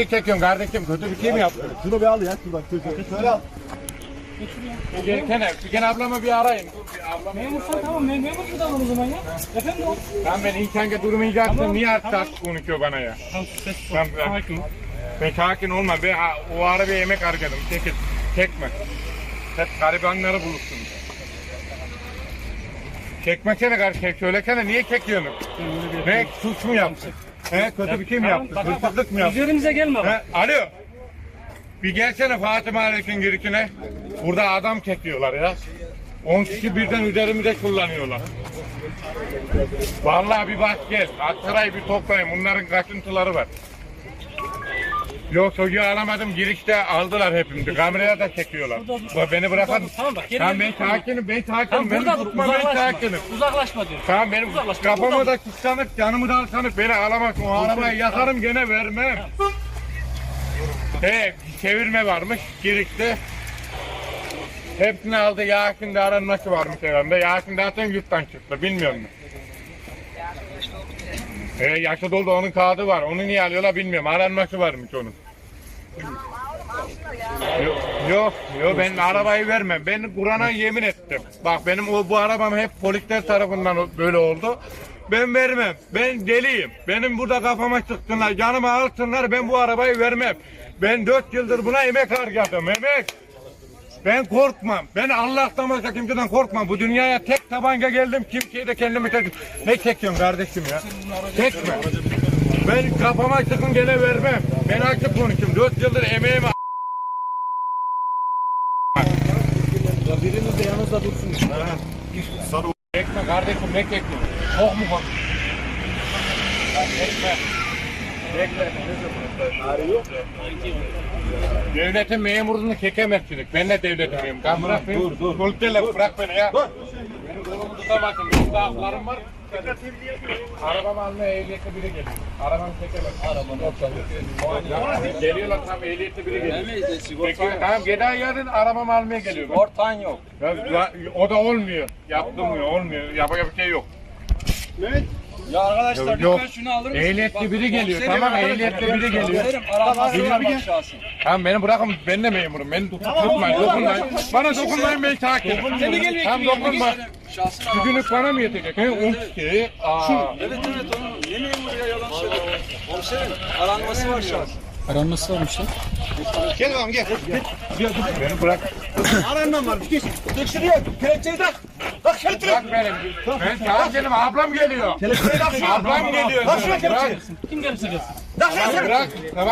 Ne çekiyorsun kardeşim? Kötü bir şey mi yaptın? Şunu bir al ya şuradan. Şöyle al. Gelkene, Figen ablamı bir arayın. Dur bir ablamı. Memursan tamam mem memur gibi davran o zaman ya. Efendim o. Lan ben ilk durmayacaksın. Niye artık artık konuşuyor bana ya? Tamam ses Ben, ben, Sakin. ben sakin olma. Ben ha, o ara bir yemek harcadım. Çekil. Çekme. Hep garibanları bulursunuz. Çekmesene kardeşim. Söylesene niye çekiyorsun? Ne suç mu yaptın? He, kötü bir şey mi yaptın? Bak, bak, Hırsızlık mı yaptın? Üzerimize gelme bak. He, alo. Bir gelsene Fatih Mahallesi'nin girişine. Burada adam çekiyorlar ya. 10 kişi birden üzerimize kullanıyorlar. Vallahi bir bak gel. Aksaray'ı bir toplayın. Bunların kaçıntıları var. Yok çocuğu alamadım. Girişte aldılar hepimizi. Kameraya da çekiyorlar. Bak beni bırakın. Tamam bak, Tamam ben sakinim. Ben sakinim. Tamam Beni burada tutma ben sakinim. Uzaklaşma diyor. Tamam benim Uzaklaşma, kafamı buradan. da kıskanıp canımı da alsanıp beni alamazsın. O arabayı yakarım gene vermem. He çevirme varmış girişte. Hepsini aldı Yasin de aranması varmış herhalde. Yasin zaten yurttan çıktı bilmiyor musun? He yaşı doldu onun kağıdı var. Onu niye alıyorlar bilmiyorum. Aranması varmış onun. Yok, yok, yok ben arabayı vermem. Ben Kur'an'a yemin ettim. Bak benim o bu arabam hep polisler tarafından böyle oldu. Ben vermem. Ben deliyim. Benim burada kafama çıksınlar, canımı alsınlar. Ben bu arabayı vermem. Ben dört yıldır buna emek harcadım. Emek. Ben korkmam. Ben Allah'tan başka kimseden korkmam. Bu dünyaya tek tabanca geldim. Kimseye de kendimi tek... Ne çekiyorsun kardeşim ya? Çekme. Ben kafama çıkın gene vermem. Ben açık konuşayım. Dört yıldır emeğimi Biriniz de yanınızda dursun. Ekme kardeşim ne ekme? Çok mu konuş? Ekme. Ekme. Devletin memurunu çekemezsiniz. Ben de devletin memuruyum. Ben bırak beni. Dur dur. Dur bırak beni ya. Dur. Benim kolumu tutamazsın. Benim de haklarım var. Arabamı almaya ehliyetli biri geliyor. Arabamı çekemez. Arabamı yok. Geliyorlar tam ehliyetli biri geliyor. Peki, tamam Geda yarın arabamı almaya geliyor. Ortan yok. Ya, ya, o da olmuyor. Yaptırmıyor, olmuyor. Yapacak bir şey yok. Ya arkadaşlar Yok. lütfen şunu alır mısınız? Ehliyetli biri geliyor. komiserim, Tamam, arkadaşlar, ehliyetli biri geliyor. Komiserim araması Tamam, var bir bak gel. şahsın. Tamam beni bırakın. Ben de memurum. Beni tutup tutmayın. Dokunmayın. Bana dokunmayın ben sakinim. Tamam dokunma. Şahsın Şu günlük bana mı yetecek? He, kişi. Aa. Evet evet onun ne memuru ya yalan söylüyor. Komiserim aranması var şahsın. Aranması varmış lan. Gel bakalım gel. Beni bırak. Aranmam var. Geç. Dur şuraya. Kelepçeyi tak. Tak kelepçeyi. Bırak benim. Ben sakinim. Ablam geliyor. Kelepçeyi tak. Ablam geliyor. Tak şuna Bırak. kelepçeyi. Kim gelirse gelsin. Tak Bırak. Tamam.